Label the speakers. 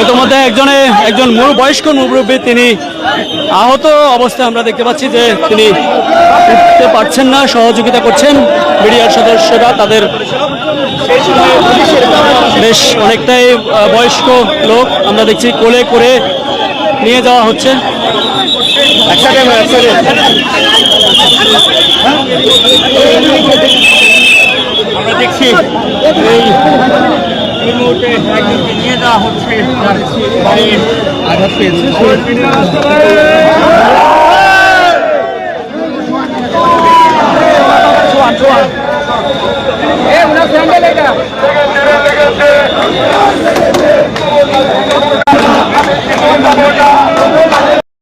Speaker 1: ইতিমধ্যে একজনে একজন মুর বয়স্ক মুরব্বী তিনি আহত অবস্থায় আমরা দেখতে পাচ্ছি যে তিনি উঠতে পারছেন না সহযোগিতা করছেন মিডিয়ার সদস্যরা তাদের বেশ অনেকটাই বয়স্ক লোক আমরা দেখছি কোলে করে নিয়ে যাওয়া হচ্ছে। আমরা দেখছি এই মুহূর্তে হচ্ছে তার পায়ে আঘাত পেয়েছে।
Speaker 2: এ উনার স্যান্ডেল এটা।